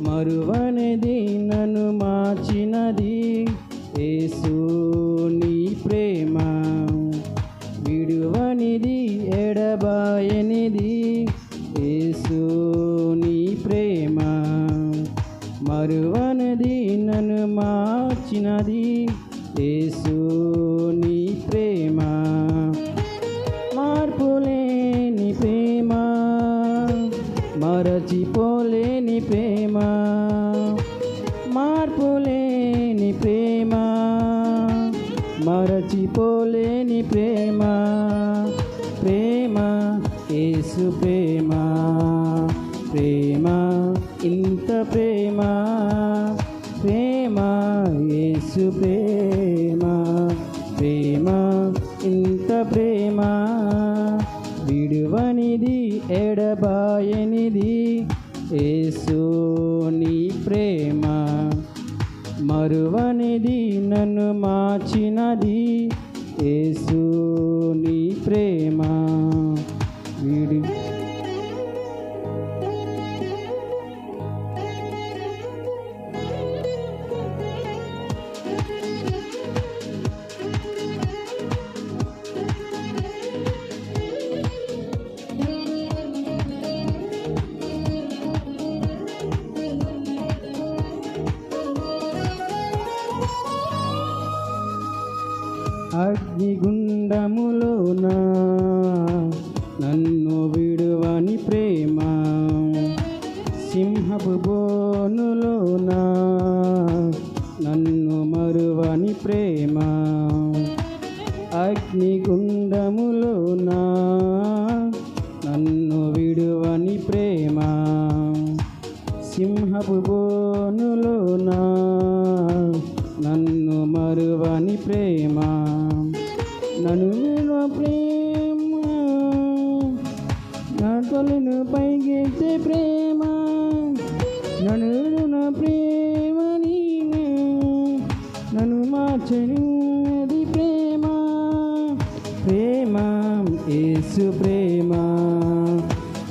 మరువనిది నన్ను మార్చినది. ఏసు నీ ప్రేమ విడువనిది ఎడబాయనిది. ఏసు నీ ప్రేమ మరువనిది నన్ను మార్చినది. ఏసు నీ యేసు ప్రేమ ప్రేమ ఇంత ప్రేమ. విడువనిది ఎడబాయనిది యేసు నీ ప్రేమ. మరువనిది నన్ను మార్చినది యేసు నీ ప్రేమ. విడి గుండములోన? నన్ను విడువని ప్రేమ సింహపు బోనులోన? నన్ను మరువని ప్రేమ అగ్నిగుండములోన? నన్ను విడువని ప్రేమ సింహపు బోనులోన? నన్ను మరువని ప్రేమ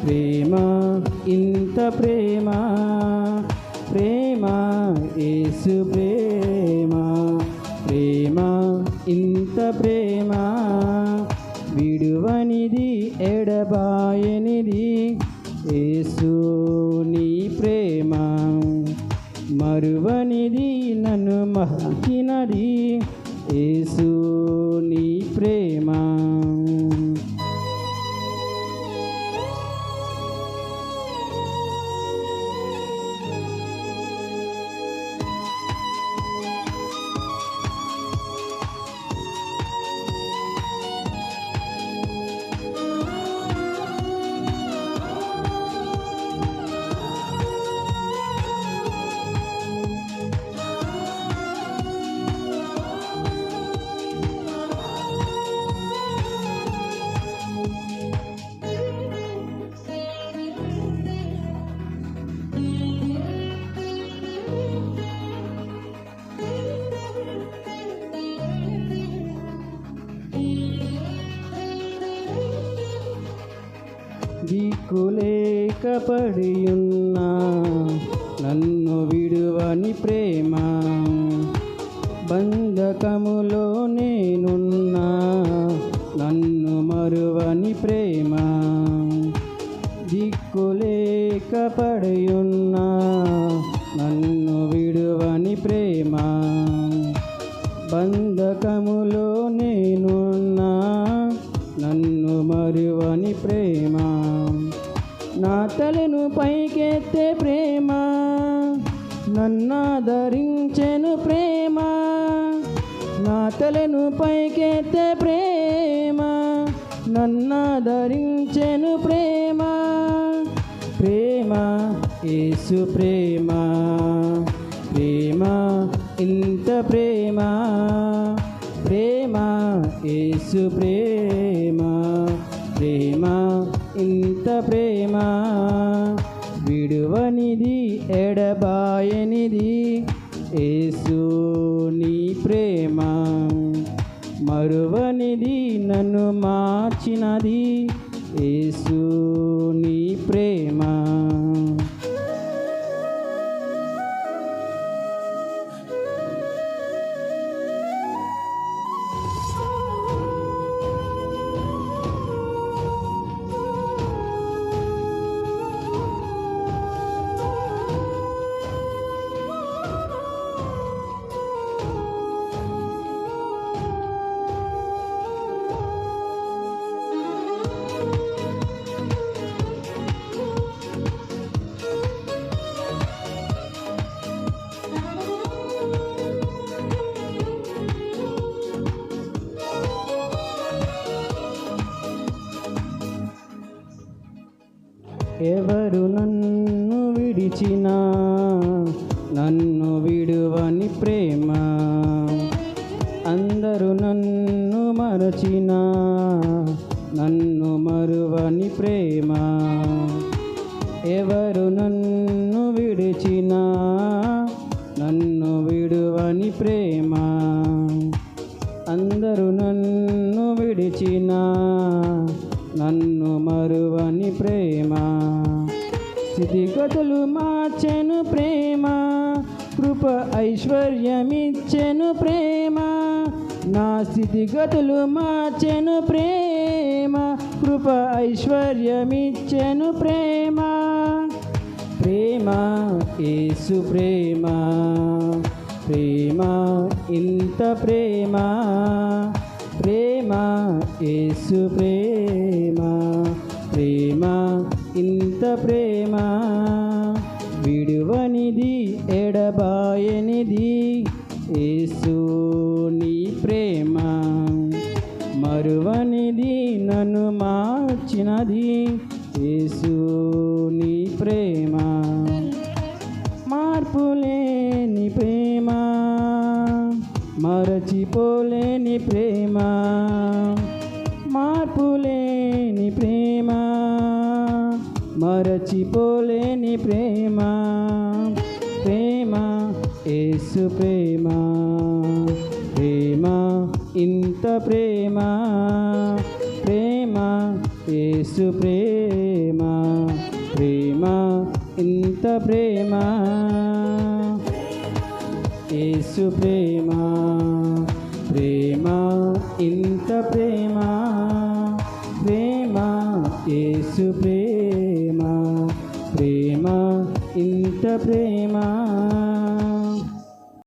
ప్రేమ ఇంత ప్రేమ ప్రేమ యేసు ప్రేమ. ప్రేమ ఇంత ప్రేమ విడువనిది ఎడబాయనిది దిక్కులేక పడియున్నా నన్ను విడువని ప్రేమ. బంధకములో నేనున్నా నన్ను మరువని ప్రేమ. దిక్కులేకపడియున్నా నన్ను విడువని ప్రేమ. బంధకములో నేనున్నా నన్ను మరువని ప్రేమ. నా తలను పైకెత్తే ప్రేమ నన్నాదరించెను ప్రేమ నా తలను పైకెత్తే ప్రేమ నన్నాదరించెను ప్రేమ. ప్రేమ యేసు ప్రేమ ప్రేమ ఇంత ప్రేమ. ప్రేమ యేసు ప్రేమ ప్రేమ ఇంత ప్రేమ. విడువనిది ఎడబాయనిది యేసు నీ ప్రేమ. మరువనిది నన్ను మార్చినది యేసు నీ ఎవరు నన్ను విడిచినా నన్ను విడువని ప్రేమ. అందరూ నన్ను మరచినా నన్ను మరువని ప్రేమ. ఎవరు నన్ను విడిచినా నన్ను విడువని ప్రేమ. అందరూ నన్ను విడిచినా మరువని ప్రేమ. స్థితిగతులు మార్చెను ప్రేమ. కృప ఐశ్వర్యమిచ్చెను ప్రేమ. నా స్థితిగతులు మార్చెను ప్రేమ. కృప ఐశ్వర్యమిచ్చెను ప్రేమ. ప్రేమ యేసు ప్రేమ. ప్రేమ ఇంత ప్రేమ. ప్రేమ యేసు ప్రేమ. ప్రేమ. విడువనిది ఎడబాయనిది యేసు నీ ప్రేమ. మరువనిది నన్ను మార్చినది యేసు నీ ప్రేమ. మార్పులేని ప్రేమ. మరచిపోలేని ప్రేమ. మరచిపోలేని ప్రేమ ప్రేమ ఏసు ప్రేమ ప్రేమ ఇంత ప్రేమ ప్రేమ ఏసు ప్రేమ ప్రేమ ఇంత ప్రేమ ఏసు ప్రేమ ప్రేమ ఇంత ప్రేమ ప్రేమ ఏసు ప్రేమ. ప్రేమ ఇంత ప్రేమ